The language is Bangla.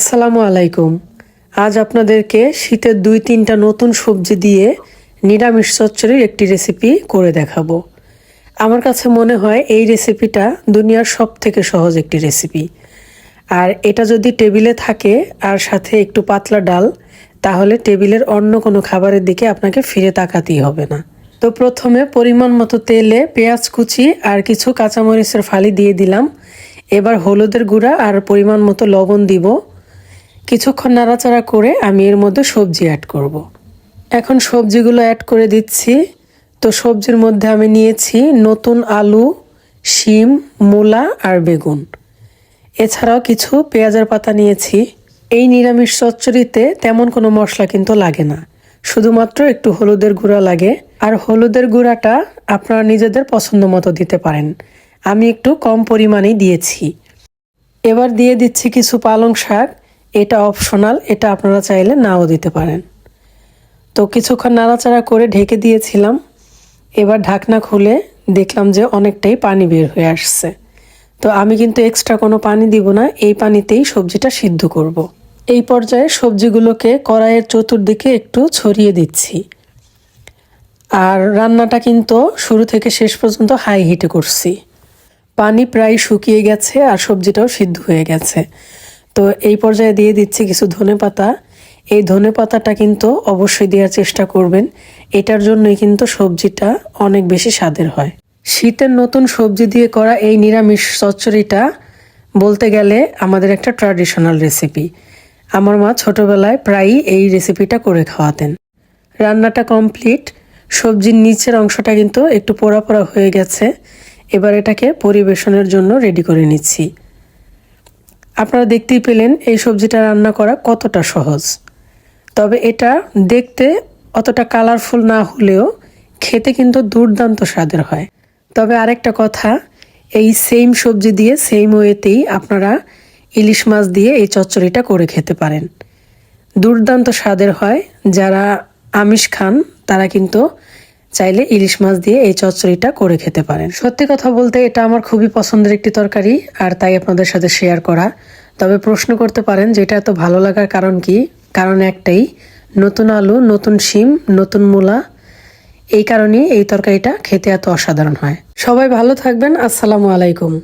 আসসালামু আলাইকুম। আজ আপনাদেরকে শীতের দুই তিনটা নতুন সবজি দিয়ে নিরামিষ চচ্চড়ির একটি রেসিপি করে দেখাবো। আমার কাছে মনে হয় এই রেসিপিটা দুনিয়ার সব থেকে সহজ একটি রেসিপি আর এটা যদি টেবিলে থাকে আর সাথে একটু পাতলা ডাল, তাহলে টেবিলের অন্য কোনো খাবারের দিকে আপনাকে ফিরে তাকাতেই হবে না। তো প্রথমে পরিমাণ মতো তেলে পেঁয়াজ কুচি আর কিছু কাঁচামরিচের ফালি দিয়ে দিলাম। এবার হলুদের গুঁড়া আর পরিমাণ মতো লবণ দিব। কিছুক্ষণ নাড়াচাড়া করে আমি এর মধ্যে সবজি অ্যাড করব। এখন সবজিগুলো অ্যাড করে দিচ্ছি। তো সবজির মধ্যে আমি নিয়েছি নতুন আলু, শিম, মূলা আর বেগুন। এছাড়াও কিছু পেঁয়াজের পাতা নিয়েছি। এই নিরামিষ চচ্চড়িতে তেমন কোনো মশলা কিন্তু লাগে না। শুধুমাত্র একটু হলুদের গুঁড়া লাগে। আর হলুদের গুঁড়াটা আপনারা নিজেদের পছন্দ মতো দিতে পারেন। আমি একটু কম পরিমাণেই দিয়েছি। এবার দিয়ে দিচ্ছি কিছু পালং শাক। এটা অপশনাল, এটা আপনারা চাইলে নাও দিতে পারেন। তো কিছুক্ষণ নাড়াচাড়া করে ঢেকে দিয়েছিলাম। এবার ঢাকনা খুলে দেখলাম যে অনেকটাই পানি বের হয়ে আসছে। তো আমি কিন্তু এক্সট্রা কোনো পানি দিব না, এই পানিতেই সবজিটা সিদ্ধ করব। এই পর্যায়ে সবজিগুলোকে কড়াইয়ের চতুর্দিকে একটু ছড়িয়ে দিচ্ছি। আর রান্নাটা কিন্তু শুরু থেকে শেষ পর্যন্ত হাই হিটে করছি। পানি প্রায় শুকিয়ে গেছে আর সবজিটাও সিদ্ধ হয়ে গেছে। তো এই পর্যায়ে দিয়ে দিচ্ছি কিছু ধনে পাতা। এই ধনে পাতাটা কিন্তু অবশ্যই দেওয়ার চেষ্টা করবেন। এটার জন্যই কিন্তু সবজিটা অনেক বেশি স্বাদের হয়। শীতের নতুন সবজি দিয়ে করা এই নিরামিষ চচ্চড়িটা বলতে গেলে আমাদের একটা ট্র্যাডিশনাল রেসিপি আমার মা ছোটবেলায় প্রায়ই এই রেসিপিটা করে খাওয়াতেন। রান্নাটা কমপ্লিট সবজির নিচের অংশটা কিন্তু একটু পোড়া পোড়া হয়ে গেছে। এবার এটাকে পরিবেশনের জন্য রেডি করে নিচ্ছি। আপনারা দেখতেই পেলেন এই সবজিটা রান্না করা কতটা সহজ। তবে এটা দেখতে অতটা কালারফুল না হলেও খেতে কিন্তু দুর্দান্ত স্বাদের হয়। তবে আরেকটা কথা, এই সেম সবজি দিয়ে সেম ওয়েতেই আপনারা ইলিশ মাছ দিয়ে এই চচ্চড়িটা করে খেতে পারেন। দুর্দান্ত স্বাদের হয়। যারা আমিষ খান, তারা কিন্তু চাইলে ইলিশ মাছ দিয়ে এই চচ্চড়িটা করে খেতে পারেন। সত্যি কথা বলতে এটা আমার খুবই পছন্দের একটি তরকারি আর তাই আপনাদের সাথে শেয়ার করা। তবে প্রশ্ন করতে পারেন যে এটা এত ভালো লাগার কারণ কি? কারণ একটাই, নতুন আলু, নতুন শিম, নতুন মূলা, এই কারণেই এই তরকারিটা খেতে এত অসাধারণ হয়। সবাই ভালো থাকবেন, আসসালামু আলাইকুম।